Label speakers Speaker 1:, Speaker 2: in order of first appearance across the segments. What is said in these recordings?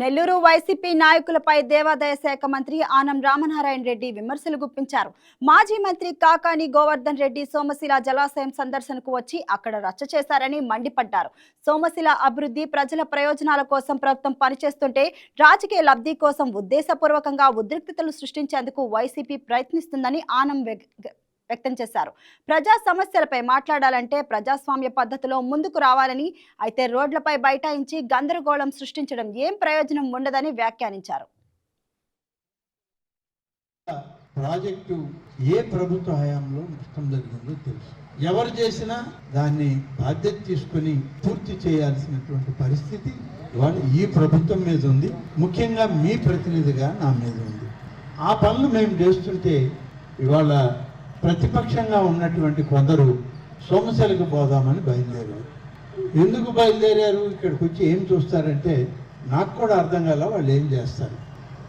Speaker 1: Nellore YCP నాయకులపై దేవాదాయ శాఖ మంత్రి ఆనం రామనారాయణ రెడ్డి విమర్శలు గుప్పించారు. మాజీ మంత్రి కాకాని గోవర్ధన్ రెడ్డి సోమశిల జలాశయం సందర్శనకు వచ్చి అక్కడ రచ్చ చేశారని మండిపడ్డారు. సోమశిల అభివృద్ధి ప్రజల ప్రయోజనాల కోసం ప్రభుత్వం పనిచేస్తుంటే రాజకీయ లబ్ధి కోసం ఉద్దేశపూర్వకంగా ఉద్రిక్తతలు సృష్టించేందుకు వైసీపీ ప్రయత్నిస్తుందని ఆనం వ్యక్తం చేశారు. ప్రజా సమస్యలపై మాట్లాడాలంటే ప్రజాస్వామ్య పద్ధతిలో ముందుకు రావాలని అయితే రోడ్లపై బైఠాయించి గందరగోళం సృష్టించడం ఏం ప్రయోజనం ఉండదని వ్యాఖ్యానించారు.
Speaker 2: ప్రాజెక్టు ఏ ప్రభుత్వ హయాంలో నష్టం జరిగిందో తెలుసు. ఎవరు చేసినా దాన్ని బాధ్యత తీసుకుని పూర్తి చేయాల్సినటువంటి పరిస్థితి ఇవాళ ఈ ప్రభుత్వం మీద ఉంది. ముఖ్యంగా మీ ప్రతినిధిగా నా మీద ఉంది. ఆ పనులు మేము చేస్తుంటే ఇవాళ ప్రతిపక్షంగా ఉన్నటువంటి కొందరు సోమశలకు పోదామని బయలుదేరారు. ఎందుకు బయలుదేరారు? ఇక్కడికి వచ్చి ఏం చూస్తారంటే నాకు కూడా అర్థం కాల వాళ్ళు ఏం చేస్తారు.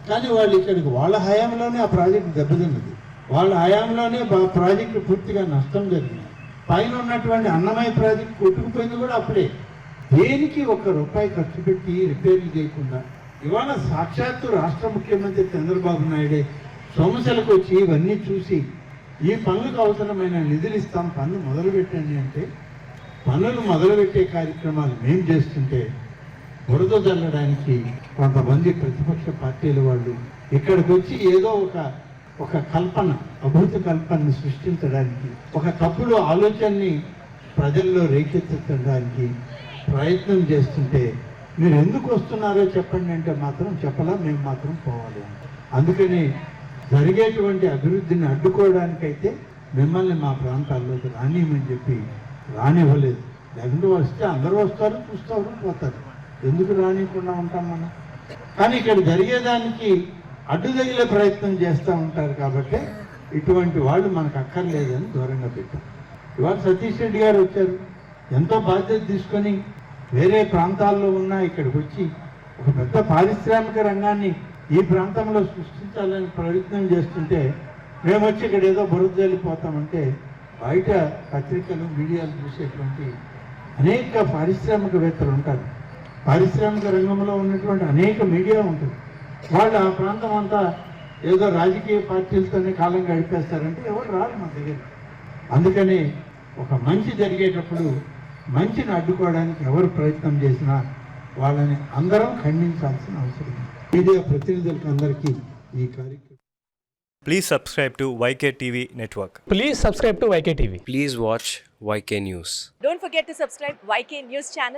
Speaker 2: కానీ వాళ్ళు ఇక్కడికి వాళ్ళ హయాంలోనే ఆ ప్రాజెక్ట్ దెబ్బతిన్నది. వాళ్ళ హయాంలోనే ఆ ప్రాజెక్టు పూర్తిగా నష్టం జరిగింది. పైన ఉన్నటువంటి అన్నమయ్య ప్రాజెక్ట్ కొట్టుకుపోయింది కూడా అప్పుడే. దేనికి ఒక్క రూపాయి ఖర్చు పెట్టి రిపేర్లు చేయకుండా? ఇవాళ సాక్షాత్తు రాష్ట్ర ముఖ్యమంత్రి చంద్రబాబు నాయుడే సోమశలకు వచ్చి ఇవన్నీ చూసి ఈ పనులకు అవసరమైన నిధులు ఇస్తాం పనులు మొదలు పెట్టండి అంటే పనులు మొదలుపెట్టే కార్యక్రమాలు మేము చేస్తుంటే బురద జల్లడానికి కొంతమంది ప్రతిపక్ష పార్టీల వాళ్ళు ఇక్కడికి వచ్చి ఏదో ఒక ఒక కల్పన అభూత కల్పనను సృష్టించడానికి ఒక తప్పుడు ఆలోచనని ప్రజల్లో రేకెత్తడానికి ప్రయత్నం చేస్తుంటే మీరు ఎందుకు వస్తున్నారో చెప్పండి అంటే మాత్రం చెప్పలా మేము మాత్రం పోవాలి. అందుకని జరిగేటువంటి అభివృద్ధిని అడ్డుకోవడానికైతే మిమ్మల్ని మా ప్రాంతాల్లోకి రానియమని చెప్పి రానివ్వలేదు. లేకుంటే వస్తే అందరూ వస్తారు చూస్తారు పోతారు. ఎందుకు రానియకుండా ఉంటాం మనం? కానీ ఇక్కడ జరిగేదానికి అడ్డు తగిలే ప్రయత్నం చేస్తూ ఉంటారు కాబట్టి ఇటువంటి వాళ్ళు మనకు అక్కర్లేదని దూరంగా పెట్టాం ఇవాళ సతీష్ రెడ్డి గారు వచ్చారు. ఎంతో బాధ్యత తీసుకొని వేరే ప్రాంతాల్లో ఉన్న ఇక్కడికి వచ్చి ఒక పెద్ద పారిశ్రామిక రంగాన్ని ఈ ప్రాంతంలో సృష్టించాలని ప్రయత్నం చేస్తుంటే మేము వచ్చి ఇక్కడ ఏదో బురద జల్లిపోతామంటే బయట పత్రికలు మీడియాలు చూసేటువంటి అనేక పారిశ్రామికవేత్తలు ఉంటారు. పారిశ్రామిక రంగంలో ఉన్నటువంటి అనేక మీడియా ఉంటుంది. వాళ్ళు ఆ ప్రాంతం అంతా ఏదో రాజకీయ పార్టీలతోనే కాలం గడిపేస్తారంటే ఎవరు రారు మన దగ్గర. అందుకని ఒక మంచి జరిగేటప్పుడు మంచిని అడ్డుకోవడానికి ఎవరు ప్రయత్నం చేసినా వాళ్ళని అందరం ఖండించాల్సిన అవసరం ఉంది. మీడియా ప్రతినిధులకు అందరికీ ఈ కార్యక్రమం
Speaker 3: Please subscribe to YK TV Network.
Speaker 4: Please subscribe to YK TV.
Speaker 5: Please watch YK News.
Speaker 6: Don't forget to subscribe YK News channel